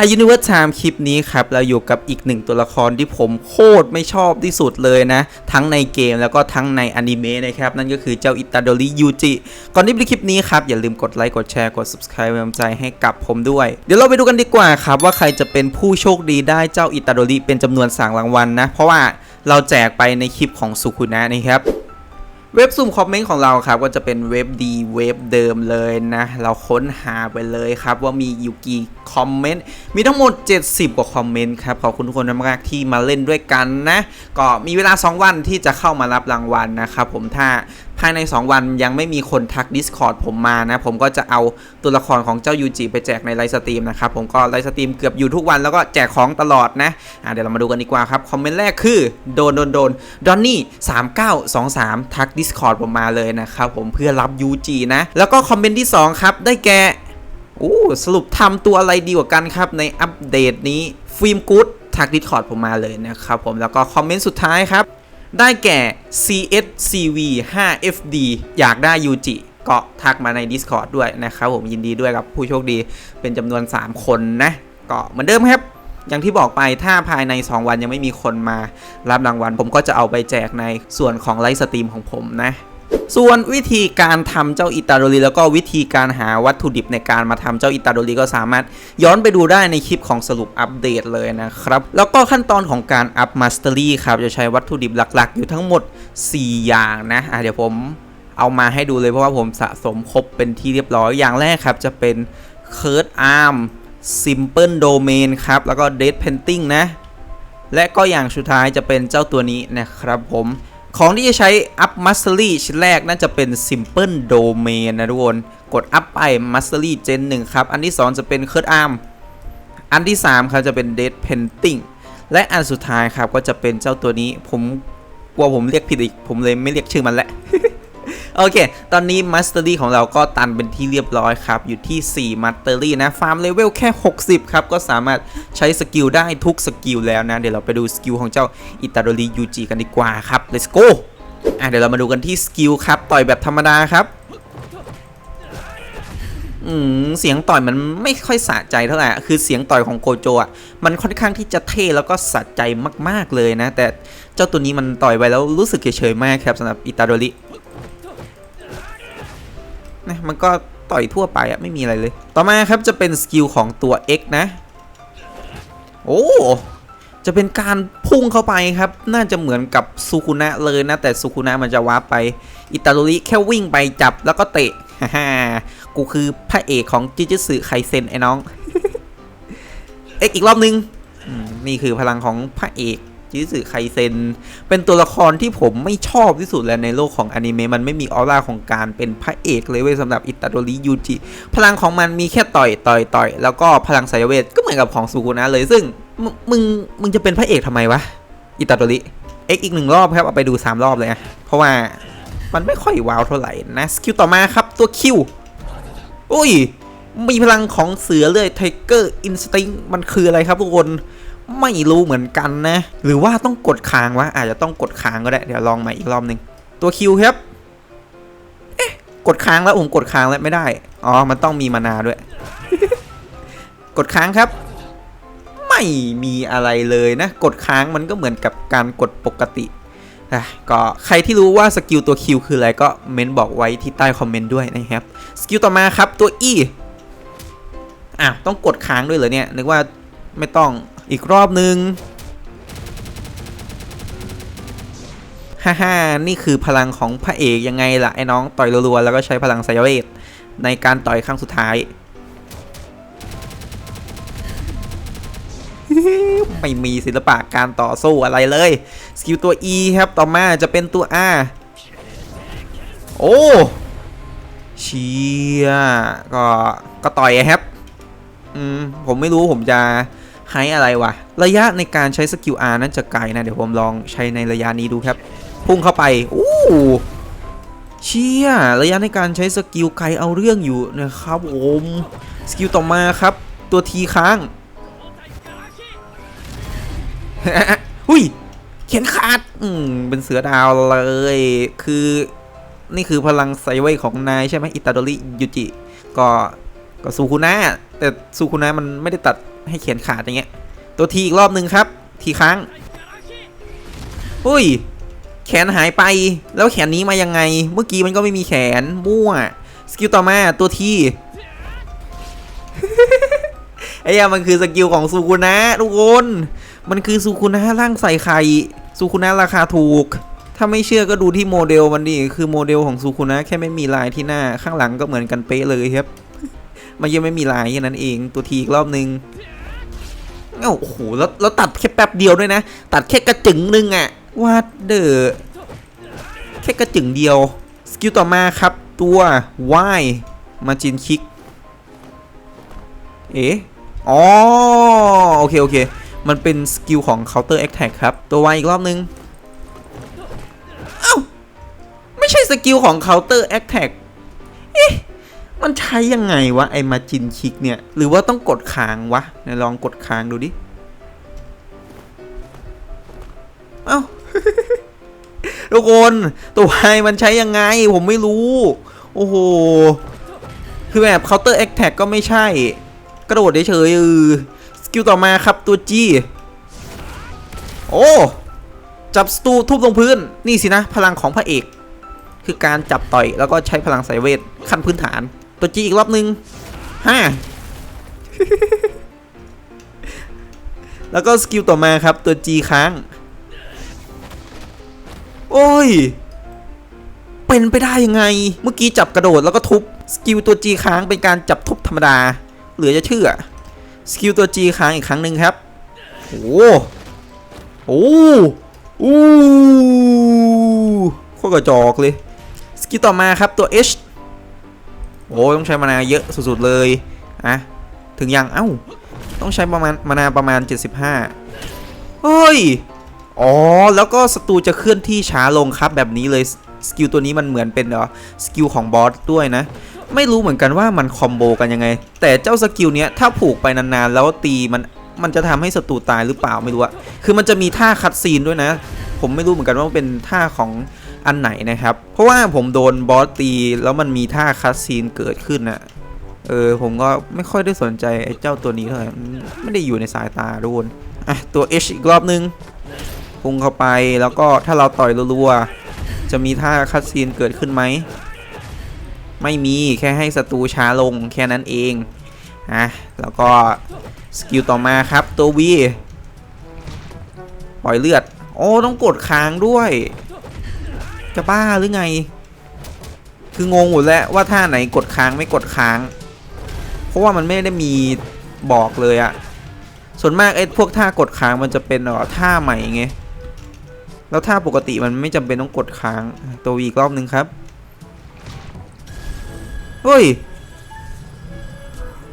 อายุนิเวอร์ไทม์คลิปนี้ครับเราอยู่กับอีกหนึ่งตัวละครที่ผมโคตรไม่ชอบที่สุดเลยนะ ทั้งในเกมแล้วก็ทั้งในอนิเมะนะครับ นั่นก็คือเจ้าอิตาโดริยูจิ ก่อนที่ไปคลิปนี้ครับ อย่าลืมกดไลค์ กดแชร์ กด subscribe เป็นกำลังใจให้กับผมด้วย เดี๋ยวเราไปดูกันดีกว่าครับ ว่าใครจะเป็นผู้โชคดีได้เจ้าอิตาโดริเป็นจำนวนสั่งรางวัลนะ เพราะว่าเราแจกไปในคลิปของสุคุนะนะครับ เว็บซูมคอมเมนต์ของเราครับก็จะเป็นเว็บดีเว็บเดิมเลยนะ เราค้นหาไปเลยครับว่ามีอยู่กี่คอมเมนต์มีทั้งหมด 70 กว่าคอมเมนต์ครับขอบคุณทุกคนมากๆที่มาเล่นด้วยกันนะ ก็มีเวลา 2 วันที่จะเข้ามารับรางวัลนะครับผมถ้า ภายใน 2 วันยังไม่มีคนทัก Discord ผมมานะ ผมก็จะเอาตัวละครของเจ้ายูจิไปแจกในไลฟ์สตรีมนะครับ ผมก็ไลฟ์สตรีมเกือบอยู่ทุกวันแล้วก็แจกของตลอดนะะเดี๋ยวเรามาดูกันดีกว่าครับ คอมเมนต์แรกคือ โดนโดนโดนดอนนี่3923 ทัก Discord ผมมาเลยนะครับผมเพื่อรับยูจินะ แล้วก็คอมเมนต์ที่ 2 ครับ ได้แก่โอ้สรุปทำตัวอะไรดีกว่ากันครับในอัปเดตนี้ฟิล์มกู๊ดทัก Discord ผมมาเลยนะครับผมแล้วก็คอมเมนต์สุดท้ายครับ ได้แก่ CSCV 5FD อยากได้ยูจิก็ทักมาใน Discord ด้วยนะครับผมยินดีด้วยกับผู้โชคดีเป็นจำนวน 3 คนนะ ก็เหมือนเดิมครับ อย่างที่บอกไปถ้าภายใน 2 วันยังไม่มีคนมารับรางวัล ผมก็จะเอาไปแจกในส่วนของไลฟ์สตรีมของผมนะ ส่วนวิธีการทำเจ้าอิตาโดริแล้วก็วิธีการหาวัตถุดิบในการมาทำเจ้าอิตาโดริก็สามารถย้อนไปดูได้ในคลิปของสรุปอัปเดตเลยนะครับ แล้วก็ขั้นตอนของการอัพมาสเตอรี่ครับ จะใช้วัตถุดิบหลักๆ อยู่ทั้งหมด 4 อย่างนะะเดี๋ยวผมเอามาให้ดูเลยเพราะว่าผมสะสมครบเป็นที่เรียบร้อยอย่างแรกครับ จะเป็น Curd Arm Simple Domain ครับ แล้วก็ Dead Painting นะ และก็อย่างสุดท้ายจะเป็นเจ้าตัวนี้นะครับผม ของที่จะใช้ Up Mastery ชิ้นแรกน่าจะเป็น Simple Domain นะทุกคน กด Up ไป Mastery Gen 1 ครับ อันที่ 2 จะเป็น Curd Arm อันที่ 3 ครับจะเป็น Dead Painting และอันสุดท้ายครับก็จะเป็นเจ้าตัวนี้ผมกลัวผมเรียกผิดอีก ผมเลยไม่เรียกชื่อมันแหละ โอเค ตอนนี้ Mastery ของเราก็ตันเป็นที่เรียบร้อยครับ อยู่ที่4 Mastery นะ ฟาร์มเลเวลแค่ 60 ครับ ก็สามารถใช้สกิลได้ทุกสกิลแล้วนะ เดี๋ยวเราไปดูสกิลของเจ้าอิตาโดริยูจิกันดีกว่าครับ let's go อะเดี๋ยวเรามาดูกันที่สกิลครับ ต่อยแบบธรรมดาครับอืมเสียงต่อยมันไม่ค่อยสะใจเท่าไหร่คือเสียงต่อยของโกโจอะมันค่อนข้างที่จะเท่แล้วก็สะใจมากๆเลยนะ แต่เจ้าตัวนี้มันต่อยไปแล้วรู้สึกเฉยๆมากครับสำหรับอิตาโดริ นะมันก็ต่อยทั่วไปอะไม่มีอะไรเลย ต่อมาครับจะเป็นสกิลของตัว X นะ โอ้จะเป็นการพุ่งเข้าไปครับ น่าจะเหมือนกับซูคุนะเลยนะ แต่ซูคุนะมันจะวาร์ปไป อิตาโดริแค่วิ่งไปจับแล้วก็เตะฮ่ากูคือพระเอกของจิจิสึไคเซนไอ้น้อง เอ็กอีกรอบนึง นี่คือพลังของพระเอก จิสึไคเซนเป็นตัวละครที่ผมไม่ชอบที่สุดแล้วในโลกของอนิเมะมันไม่มีออร่าของการเป็นพระเอกเลยเว้ยสำหรับอิตาโดริยูจิพลังของมันมีแค่ต่อยต่อยต่อยแล้วก็พลังสายเวทก็เหมือนกับของซูกุนะเลยซึ่งมึงมึงมึงจะเป็นพระเอกทำไมวะอิตาโดริเอ็กอีกหนึ่งรอบครับเอาไปดู3รอบเลยนะเพราะว่ามันไม่ค่อยว้าวเท่าไหร่นะสกิลต่อมาครับตัวคิวอุ้ยมีพลังของเสือเลยไทเกอร์อินสติ้งมันคืออะไรครับทุกคน ไม่รู้เหมือนกันนะ หรือว่าต้องกดค้างวะอาจจะต้องกดค้างก็ได้ เดี๋ยวลองใหม่อีกรอบหนึ่งตัวคิวครับ เอ๊ะ กดค้างแล้วผมกดค้างแล้วไม่ได้ อ๋อ มันต้องมีมานาด้วย กดค้างครับ ไม่มีอะไรเลยนะ กดค้างมันก็เหมือนกับการกดปกติก็ใครที่รู้ว่าสกิลตัวคิวคืออะไรก็เมนบอกไว้ที่ใต้คอมเมนต์ด้วยนะครับ สกิลต่อมาครับตัว E อะต้องกดค้างด้วยเหรอเนี่ยนึกว่าไม่ต้อง อีกรอบหนึ่งฮ่าฮ่านี่คือพลังของพระเอกยังไงล่ะ ไอ้น้องต่อยรัวๆ แล้วก็ใช้พลังไซเวทในการต่อยครั้งสุดท้าย ไม่มีศิลปะการต่อสู้อะไรเลย สกิลตัว E ครับ ต่อมาจะเป็นตัว R โอ้เชียก็ ก็ต่อยครับ อืม ผมไม่รู้ผมจะ ให้อะไรวะ ระยะในการใช้สกิล R นั้นจะไกลนะ เดี๋ยวผมลองใช้ในระยะนี้ดูครับ พุ่งเข้าไป อู้เชี่ยระยะในการใช้สกิลไกลเอาเรื่องอยู่นะครับผมสกิลต่อมาครับ ตัวทีค้างหุยเขียนขาด อืมเป็นเสือดาวเลย คือนี่คือพลังไซเวย์ของนายใช่ไหมอิตาโดริยูจิ ก็ก็ซูคุนะ แต่ซูคุนะมันไม่ได้ตัดให้เขียนขาดอย่างเงี้ย ตัวทีอีกรอบหนึ่งครับ ทีค้างอุ้ย แขนหายไป แล้วแขนนี้มายังไง เมื่อกี้มันก็ไม่มีแขนมั่ว สกิลต่อมาตัวทีไอ้ยามันคือสกิลของซูคุนะทุกคน มันคือซูคุนะร่างใส่ไข่ซูคุนะราคาถูก ถ้าไม่เชื่อก็ดูที่โมเดลมันดิ คือโมเดลของซูคุนะแค่ไม่มีลายที่หน้า ข้างหลังก็เหมือนกันเป๊ะเลยครับ มันยังไม่มีลายแค่นั้นเองตัวทีอีกรอบนึงเอ้าโอ้โหแล้วแล้วตัดแค่แป๊บเดียวด้วยนะ ตัดแค่กระจึงหนึงอะวาดเดอแค่กระจึงเดียว สกิลต่อมาครับ ตัววายมาจินคิก เอ๋อ๋อโอเค โอเค มันเป็นสกิลของ Counter Attack ครับ ตัววายอีกรอบนึง เอ้า ไม่ใช่สกิลของ Counter Attack เอ๊ะ มันใช้ยังไงวะ ไอ้มาจินคิกเนี่ย หรือว่าต้องกดค้างวะนลองกดค้างดูดิ เอ้าทุกคนตัวไฮมันใช้ยังไง ผมไม่รู้ โอ้โห คือแบบ counter attack ก็ไม่ใช่ กระโดดเฉยๆเออสกิลต่อมาครับตัว G โอ้จับสตูทุบลงพื้น นี่สินะ พลังของพระเอก คือการจับต่อยแล้วก็ใช้พลังสายเวทขั้นพื้นฐาน ตัว G อีกรอบนึงฮ่าแล้วก็สกิลต่อมาครับตัว G ค้าง โอ้ย เป็นไปได้ยังไง เมื่อกี้จับกระโดดแล้วก็ทุบ สกิลตัว G ค้างเป็นการจับทุบธรรมดา เหลือจะเชื่อ สกิลตัว G ค้างอีกครั้งหนึ่งครับ โอ้โอ้โอ้โคตรกระจอกเลย สกิลต่อมาครับตัว H โอ้ต้องใช้มานาเยอะสุดๆเลยอะถึงยังเอ้าต้องใช้ประมาณมานาประมาณ 75เฮ้ยอ๋อแล้วก็ศัตรูจะเคลื่อนที่ช้าลงครับแบบนี้เลยสกิลตัวนี้มันเหมือนเป็นเออสกิลของบอสด้วยนะ ไม่รู้เหมือนกันว่ามันคอมโบกันยังไง แต่เจ้าสกิลเนี้ยถ้าผูกไปนานๆ แล้วตีมันมันจะทำให้ศัตรูตายหรือเปล่าไม่รู้อะคือมันจะมีท่าคัดซีนด้วยนะ ผมไม่รู้เหมือนกันว่ามันเป็นท่าของ อันไหนนะครับ เพราะว่าผมโดนบอสตีแล้วมันมีท่าคัดซีนเกิดขึ้นนะเออผมก็ไม่ค่อยได้สนใจไอ้เจ้าตัวนี้เท่าไหร่ไม่ได้อยู่ในสายตาทุกคนอะตัว H อีกรอบนึงพุ่งเข้าไปแล้วก็ถ้าเราต่อยรัวๆจะมีท่าคัดซีนเกิดขึ้นไหมไม่มีแค่ให้ศัตรูช้าลงแค่นั้นเองอะแล้วก็สกิลต่อมาครับตัว V ปล่อยเลือด โอ้ต้องกดค้างด้วย จะบ้าหรือไง คืองงหมดแล้วว่าท่าไหนกดค้างไม่กดค้าง เพราะว่ามันไม่ได้มีบอกเลยอะส่วนมากไอ้พวกท่ากดค้างมันจะเป็นอ่อท่าใหม่ไงแล้วท่าปกติมันไม่จำเป็นต้องกดค้างตัวอีกรอบหนึ่งครับเฮ้ย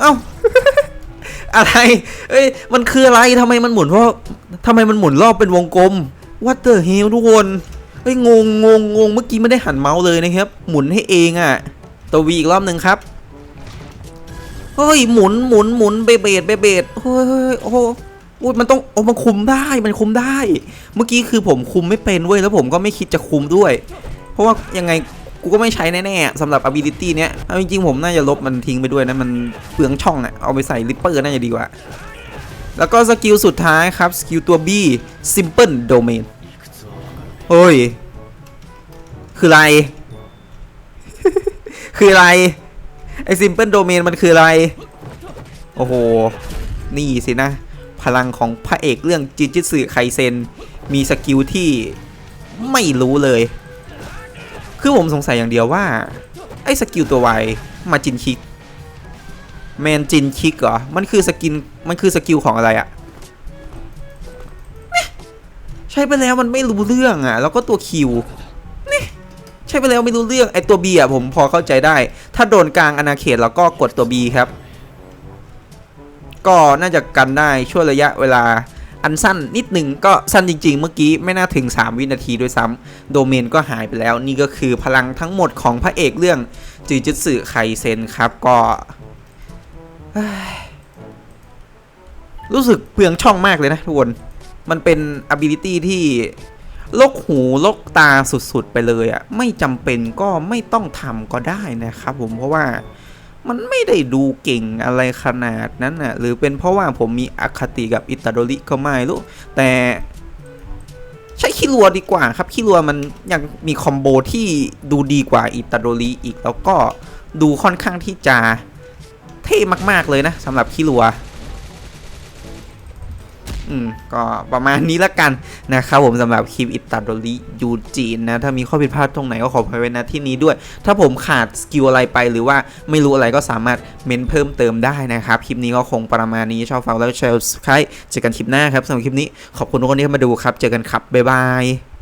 เอ้าอะไรเอ้ยมันคืออะไรทำไมมันหมุนเพราะทำไมมันหมุนรอบเป็นวงกลม What the hell ทุกคน เฮ้ยงงงงงงเมื่อกี้ไม่ได้หันเมาส์เลยนะครับ หมุนให้เองอะ่ะตัววีอีกรอบหนึ่งครับเฮ้ยหมุนหมุนหมุนเบเบดเบเบดเฮ้ยเฮ้ยโอ้โหมันต้องโอ้มันคุมได้มันคุมได้ เมื่อกี้คือผมคุมไม่เป็นเว้ยแล้วผมก็ไม่คิดจะคุมด้วย เพราะว่ายังไงกูก็ไม่ใช้แน่ๆสำหรับ ability เนี้ยเอาจริงๆผมน่าจะลบมันทิ้งไปด้วยนะ มันเปลืองช่องอะเอาไปใส่ริปเปอร์น่าจะดีกว่า แล้วก็สกิลสุดท้ายครับ สกิลตัว B simple domain เฮ้ย คืออะไร คืออะไร ไอ simple domain มันคืออะไร โอ้โห นี่สินะ พลังของพระเอกเรื่องจิจิสึไคเซน มีสกิลที่ไม่รู้เลย คือผมสงสัยอย่างเดียวว่า ไอ้สกิลตัวไวมาจินคิกแมนจินคิกเหรอ มันคือสกิน มันคือสกิลของอะไรอะใช้ไปแล้วมันไม่รู้เรื่องอะแล้วก็ตัวคิว ช่ไปแล้วไม่รู้เรื่องไอตัว B อะผมพอเข้าใจได้ ถ้าโดนกลางอาณาเขตแล้วก็กดตัว B ครับ ก็น่าจะกันได้ช่วงระยะเวลาอันสั้นนิดหนึ่งก็สั้นจริง ๆ เมื่อกี้ไม่น่าถึง 3 วินาทีด้วยซ้ำโดเมนก็หายไปแล้ว นี่ก็คือพลังทั้งหมดของพระเอกเรื่องจืจิสึไคเซนครับก็รู้สึกเปลืองช่องมากเลยนะทุกคน มันเป็น ability ที่ ลกหูลกตาสุดๆไปเลยอะ่ะไม่จำเป็นก็ไม่ต้องทำก็ได้นะครับผมเพราะว่ามันไม่ได้ดูเก่งอะไรขนาดนั้นน่ะหรือเป็นเพราะว่าผมมีอคติกับอิตาโดริก็ไม่รู้แต่ใช้คิรัวดีกว่าครับคิรัวมันยังมีคอมโบที่ดูดีกว่าอิตาโดริอีกแล้วก็ดูค่อนข้างที่จะเท่มาก ๆ เลยนะสำหรับคิรัว อืมก็ประมาณนี้ละกันนะครับผมสำหรับคลิปอิตาโดริยูจีนนะ ถ้ามีข้อผิดพลาดตรงไหนก็ขออภัยไว้นะที่นี้ด้วย ถ้าผมขาดสกิลอะไรไปหรือว่าไม่รู้อะไรก็สามารถเมนเพิ่มเติมได้นะครับ คลิปนี้ก็คงประมาณนี้ชอบฟังแล้วแชร์สไครเจอกันคลิปหน้าครับสำหรับคลิปนี้ขอบคุณทุกคนที่เข้ามาดูครับ เจอกันครับบ๊ายบาย